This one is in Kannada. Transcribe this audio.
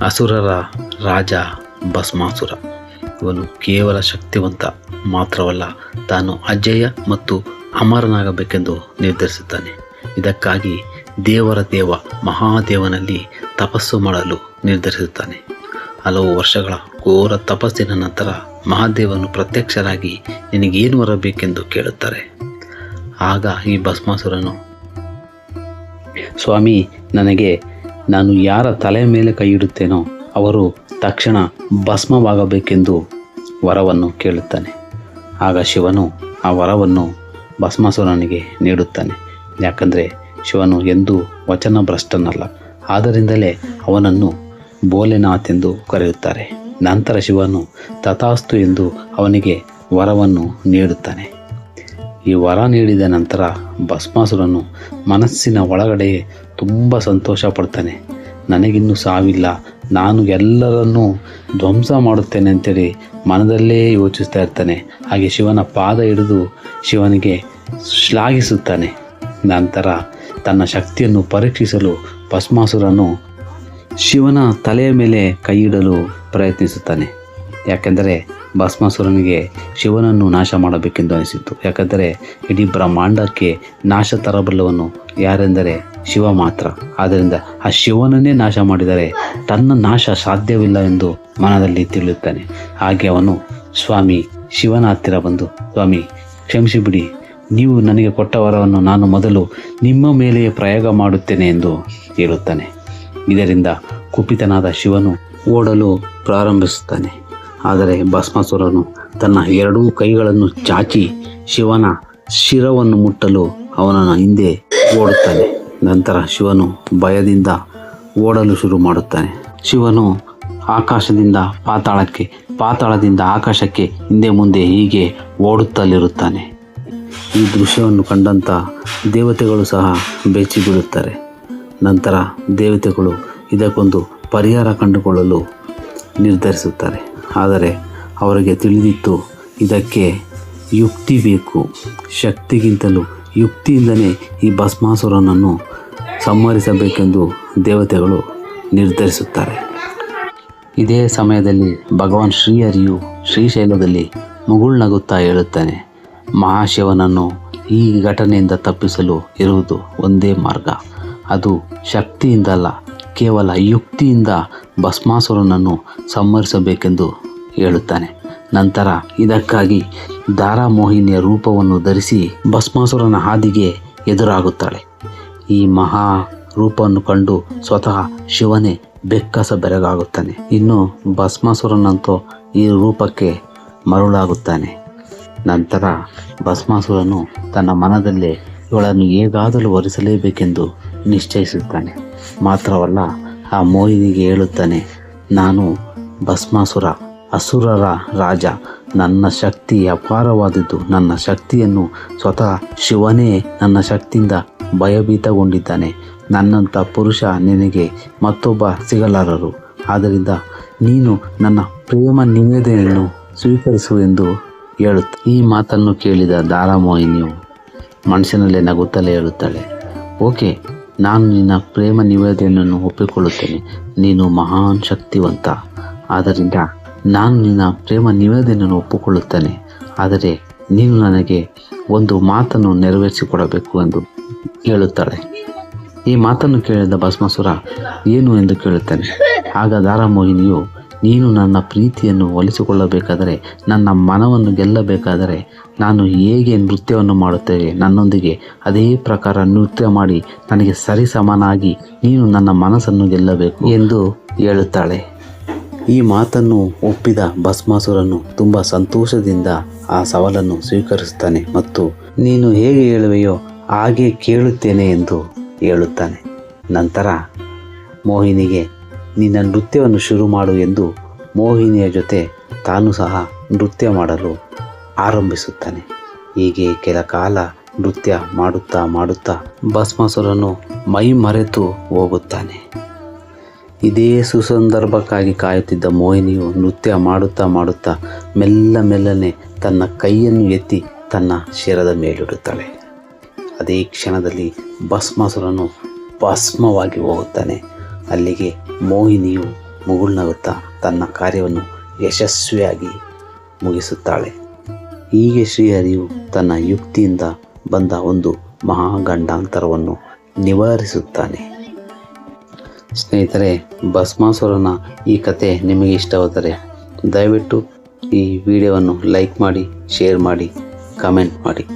ಅಸುರರ ರಾಜ ಭಸ್ಮಾಸುರ. ಇವನು ಕೇವಲ ಶಕ್ತಿವಂತ ಮಾತ್ರವಲ್ಲ, ತಾನು ಅಜೇಯ ಮತ್ತು ಅಮರನಾಗಬೇಕೆಂದು ನಿರ್ಧರಿಸುತ್ತಾನೆ ಇದಕ್ಕಾಗಿ ದೇವರ ದೇವ ಮಹಾದೇವನಲ್ಲಿ ತಪಸ್ಸು ಮಾಡಲು ನಿರ್ಧರಿಸುತ್ತಾನೆ. ಹಲವು ವರ್ಷಗಳ ಘೋರ ತಪಸ್ಸಿನ ನಂತರ ಮಹಾದೇವನು ಪ್ರತ್ಯಕ್ಷರಾಗಿ ನಿನಗೇನು ಬರಬೇಕೆಂದು ಕೇಳುತ್ತಾರೆ? ಆಗ ಈ ಭಸ್ಮಾಸುರನು, ಸ್ವಾಮಿ, ನನಗೆ ನಾನು ಯಾರ ತಲೆ ಮೇಲೆ ಕೈ ಇಡುತ್ತೇನೋ ಅವರು ತಕ್ಷಣ ಭಸ್ಮವಾಗಬೇಕೆಂದು ವರವನ್ನು ಕೇಳುತ್ತಾನೆ. ಆಗ ಶಿವನು ಆ ವರವನ್ನು ಭಸ್ಮಾಸುರನಿಗೆ ನೀಡುತ್ತಾನೆ. ಯಾಕಂದರೆ ಶಿವನು ಎಂದೂ ವಚನ ಭ್ರಷ್ಟನಲ್ಲ ಆದ್ದರಿಂದಲೇ ಅವನನ್ನು ಭೋಲೆನಾಥ್ ಎಂದು ಕರೆಯುತ್ತಾರೆ. ನಂತರ ಶಿವನು ತಥಾಸ್ತು ಎಂದು ಅವನಿಗೆ ವರವನ್ನು ನೀಡುತ್ತಾನೆ. ಈ ವರ ನೀಡಿದ ನಂತರ ಭಸ್ಮಾಸುರನು ಮನಸ್ಸಿನ ಒಳಗಡೆ ತುಂಬ ಸಂತೋಷ ಪಡ್ತಾನೆ. ನನಗಿನ್ನೂ ಸಾವಿಲ್ಲ. ನಾನು ಎಲ್ಲರನ್ನೂ ಧ್ವಂಸ ಮಾಡುತ್ತೇನೆ ಅಂತೇಳಿ ಮನದಲ್ಲೇ ಯೋಚಿಸ್ತಾ ಇರ್ತಾನೆ. ಹಾಗೆ ಶಿವನ ಪಾದ ಹಿಡಿದು ಶಿವನಿಗೆ ಶ್ಲಾಘಿಸುತ್ತಾನೆ. ನಂತರ ತನ್ನ ಶಕ್ತಿಯನ್ನು ಪರೀಕ್ಷಿಸಲು ಭಸ್ಮಾಸುರನು ಶಿವನ ತಲೆಯ ಮೇಲೆ ಕೈ ಪ್ರಯತ್ನಿಸುತ್ತಾನೆ. ಯಾಕೆಂದರೆ ಭಸ್ಮಾಸುರನಿಗೆ ಶಿವನನ್ನು ನಾಶ ಮಾಡಬೇಕೆಂದು ಅನಿಸಿತು ಯಾಕೆಂದರೆ ಇಡೀ ಬ್ರಹ್ಮಾಂಡಕ್ಕೆ ನಾಶ ತರಬಲ್ಲವನು ಯಾರೆಂದರೆ ಶಿವ ಮಾತ್ರ. ಆದ್ದರಿಂದ ಆ ಶಿವನನ್ನೇ ನಾಶ ಮಾಡಿದರೆ ತನ್ನ ನಾಶ ಸಾಧ್ಯವಿಲ್ಲ ಎಂದು ಮನದಲ್ಲಿ ತಿಳಿಯುತ್ತಾನೆ. ಹಾಗೆ ಅವನು, ಸ್ವಾಮಿ, ಶಿವನ ಹತ್ತಿರ ಬಂದು, ಸ್ವಾಮಿ ಕ್ಷಮಿಸಿಬಿಡಿ ನೀವು ನನಗೆ ಕೊಟ್ಟ ವರವನ್ನು ನಾನು ಮೊದಲು ನಿಮ್ಮ ಮೇಲೆಯೇ ಪ್ರಯೋಗ ಮಾಡುತ್ತೇನೆ ಎಂದು ಹೇಳುತ್ತಾನೆ. ಇದರಿಂದ ಕುಪಿತನಾದ ಶಿವನು ಓಡಲು ಪ್ರಾರಂಭಿಸುತ್ತಾನೆ. ಆದರೆ ಭಸ್ಮಾಸುರನು ತನ್ನ ಎರಡೂ ಕೈಗಳನ್ನು ಚಾಚಿ ಶಿವನ ಶಿರವನ್ನು ಮುಟ್ಟಲು ಅವನನ್ನು ಹಿಂದೆ ಓಡುತ್ತಾನೆ. ನಂತರ ಶಿವನು ಭಯದಿಂದ ಓಡಲು ಶುರು ಮಾಡುತ್ತಾನೆ. ಶಿವನು ಆಕಾಶದಿಂದ ಪಾತಾಳಕ್ಕೆ, ಪಾತಾಳದಿಂದ ಆಕಾಶಕ್ಕೆ ಹಿಂದೆ ಮುಂದೆ ಹೀಗೆ ಓಡುತ್ತಲಿರುತ್ತಾನೆ. ಈ ದೃಶ್ಯವನ್ನು ಕಂಡಂಥ ದೇವತೆಗಳು ಸಹ ಬೆಚ್ಚಿ ಬೀಳುತ್ತಾರೆ ನಂತರ ದೇವತೆಗಳು ಇದಕ್ಕೊಂದು ಪರಿಹಾರ ಕಂಡುಕೊಳ್ಳಲು ನಿರ್ಧರಿಸುತ್ತಾರೆ. ಆದರೆ ಅವರಿಗೆ ತಿಳಿದಿತ್ತು, ಇದಕ್ಕೆ ಯುಕ್ತಿ ಬೇಕು. ಶಕ್ತಿಗಿಂತಲೂ ಯುಕ್ತಿಯಿಂದಲೇ ಈ ಭಸ್ಮಾಸುರನನ್ನು ಸಂಹರಿಸಬೇಕೆಂದು ದೇವತೆಗಳು ನಿರ್ಧರಿಸುತ್ತಾರೆ. ಇದೇ ಸಮಯದಲ್ಲಿ ಭಗವಾನ್ ಶ್ರೀಹರಿಯು ಶ್ರೀಶೈಲದಲ್ಲಿ ಮುಗುಳ್ನಗುತ್ತಾ ಹೇಳುತ್ತಾನೆ, ಮಹಾಶಿವನನ್ನು ಈ ಘಟನೆಯಿಂದ ತಪ್ಪಿಸಲು ಇರುವುದು ಒಂದೇ ಮಾರ್ಗ. ಅದು ಶಕ್ತಿಯಿಂದಲ್ಲ ಕೇವಲ ಯುಕ್ತಿಯಿಂದ ಭಸ್ಮಾಸುರನನ್ನು ಸಂಹರಿಸಬೇಕೆಂದು ಹೇಳುತ್ತಾನೆ. ನಂತರ ಇದಕ್ಕಾಗಿ ದಾರಾಮೋಹಿನಿಯ ರೂಪವನ್ನು ಧರಿಸಿ ಭಸ್ಮಾಸುರನ ಹಾದಿಗೆ ಎದುರಾಗುತ್ತಾಳೆ. ಈ ಮಹಾ ರೂಪವನ್ನು ಕಂಡು ಸ್ವತಃ ಶಿವನೇ ಬೆಕ್ಕಸ ಬೆರಗಾಗುತ್ತಾನೆ. ಇನ್ನು ಭಸ್ಮಾಸುರನಂತೂ ಈ ರೂಪಕ್ಕೆ ಮರುಳಾಗುತ್ತಾನೆ. ನಂತರ ಭಸ್ಮಾಸುರನು ತನ್ನ ಮನದಲ್ಲೇ ಇವಳನ್ನು ಹೇಗಾದರೂ ವರಿಸಲೇಬೇಕೆಂದು ನಿಶ್ಚಯಿಸುತ್ತಾನೆ. ಮಾತ್ರವಲ್ಲ ಆ ಮೋಹಿನಿಗೆ ಹೇಳುತ್ತಾನೆ, ನಾನು ಭಸ್ಮಾಸುರ, ಅಸುರರ ರಾಜ. ನನ್ನ ಶಕ್ತಿ ಅಪಾರವಾದದ್ದು. ನನ್ನ ಶಕ್ತಿಯನ್ನು ಸ್ವತಃ ಶಿವನೇ ನನ್ನ ಶಕ್ತಿಯಿಂದ ಭಯಭೀತಗೊಂಡಿದ್ದಾನೆ. ನನ್ನಂಥ ಪುರುಷ ನಿನಗೆ ಮತ್ತೊಬ್ಬ ಸಿಗಲಾರರು. ಆದ್ದರಿಂದ ನೀನು ನನ್ನ ಪ್ರೇಮ ನಿವೇದನೆಯನ್ನು ಸ್ವೀಕರಿಸು ಎಂದು ಹೇಳುತ್ತ ಈ ಮಾತನ್ನು ಕೇಳಿದ ದಾರಾಮೋಹಿನಿಯು ಮನಸ್ಸಿನಲ್ಲೇ ನಗುತ್ತಲೇ ಹೇಳುತ್ತಾಳೆ, ಓಕೆ ನಾನು ನಿನ್ನ ಪ್ರೇಮ ನಿವೇದನೆಯನ್ನು ಒಪ್ಪಿಕೊಳ್ಳುತ್ತೇನೆ. ನೀನು ಮಹಾನ್ ಶಕ್ತಿವಂತ. ಆದ್ದರಿಂದ ನಾನು ನಿನ್ನ ಪ್ರೇಮ ನಿವೇದನೆಯನ್ನು ಒಪ್ಪಿಕೊಳ್ಳುತ್ತೇನೆ. ಆದರೆ ನೀನು ನನಗೆ ಒಂದು ಮಾತನ್ನು ನೆರವೇರಿಸಿಕೊಡಬೇಕು ಎಂದು ಹೇಳುತ್ತಾಳೆ. ಈ ಮಾತನ್ನು ಕೇಳಿದ ಭಸ್ಮಾಸುರ, ಏನು? ಎಂದು ಕೇಳುತ್ತಾನೆ. ಆಗ ದಾರಾಮೋಹಿನಿಯು ನೀನು ನನ್ನ ಪ್ರೀತಿಯನ್ನು ಒಲಿಸಿಕೊಳ್ಳಬೇಕಾದರೆ, ನನ್ನ ಮನವನ್ನು ಗೆಲ್ಲಬೇಕಾದರೆ ನಾನು ಹೇಗೆ ನೃತ್ಯವನ್ನು ಮಾಡುತ್ತೇವೆ? ನನ್ನೊಂದಿಗೆ ಅದೇ ಪ್ರಕಾರ ನೃತ್ಯ ಮಾಡಿ ನನಗೆ ಸರಿ ಸಮನಾಗಿ ನೀನು ನನ್ನ ಮನಸ್ಸನ್ನು ಗೆಲ್ಲಬೇಕು ಎಂದು ಹೇಳುತ್ತಾಳೆ. ಈ ಮಾತನ್ನು ಒಪ್ಪಿದ ಭಸ್ಮಾಸುರನು ತುಂಬ ಸಂತೋಷದಿಂದ ಆ ಸವಾಲನ್ನು ಸ್ವೀಕರಿಸುತ್ತಾನೆ ಮತ್ತು ನೀನು ಹೇಗೆ ಹೇಳುವೆಯೋ ಹಾಗೆ ಕೇಳುತ್ತೇನೆ ಎಂದು ಹೇಳುತ್ತಾನೆ. ನಂತರ ಮೋಹಿನಿಗೆ ನಿನ್ನ ನೃತ್ಯವನ್ನು ಶುರು ಮಾಡು ಎಂದು ಮೋಹಿನಿಯ ಜೊತೆ ತಾನು ಸಹ ನೃತ್ಯ ಮಾಡಲು ಆರಂಭಿಸುತ್ತಾನೆ. ಹೀಗೆ ಕೆಲ ಕಾಲ ನೃತ್ಯ ಮಾಡುತ್ತಾ ಮಾಡುತ್ತಾ ಭಸ್ಮಾಸುರನು ಮೈ ಮರೆತು ಹೋಗುತ್ತಾನೆ. ಇದೇ ಸುಸಂದರ್ಭಕ್ಕಾಗಿ ಕಾಯುತ್ತಿದ್ದ ಮೋಹಿನಿಯು ನೃತ್ಯ ಮಾಡುತ್ತಾ ಮಾಡುತ್ತಾ ಮೆಲ್ಲ ಮೆಲ್ಲನೆ ತನ್ನ ಕೈಯನ್ನು ಎತ್ತಿ ತನ್ನ ಶಿರದ ಮೇಲಿಡುತ್ತಾಳೆ. ಅದೇ ಕ್ಷಣದಲ್ಲಿ ಭಸ್ಮಾಸುರನು ಭಸ್ಮವಾಗಿ ಹೋಗುತ್ತಾನೆ. ಅಲ್ಲಿಗೆ ಮೋಹಿನಿಯು ಮುಗುಳ್ನಗುತ್ತಾ ತನ್ನ ಕಾರ್ಯವನ್ನು ಯಶಸ್ವಿಯಾಗಿ ಮುಗಿಸುತ್ತಾಳೆ. ಹೀಗೆ ಶ್ರೀಹರಿಯು ತನ್ನ ಯುಕ್ತಿಯಿಂದ ಬಂದ ಒಂದು ಮಹಾಗಂಡಾಂತರವನ್ನು ನಿವಾರಿಸುತ್ತಾನೆ. ಸ್ನೇಹಿತರೆ, ಭಸ್ಮಾಸುರನ ಈ ಕತೆ ನಿಮಗೆ ಇಷ್ಟವಾದರೆ ದಯವಿಟ್ಟು ಈ ವಿಡಿಯೋವನ್ನು ಲೈಕ್ ಮಾಡಿ, ಶೇರ್ ಮಾಡಿ, ಕಮೆಂಟ್ ಮಾಡಿ.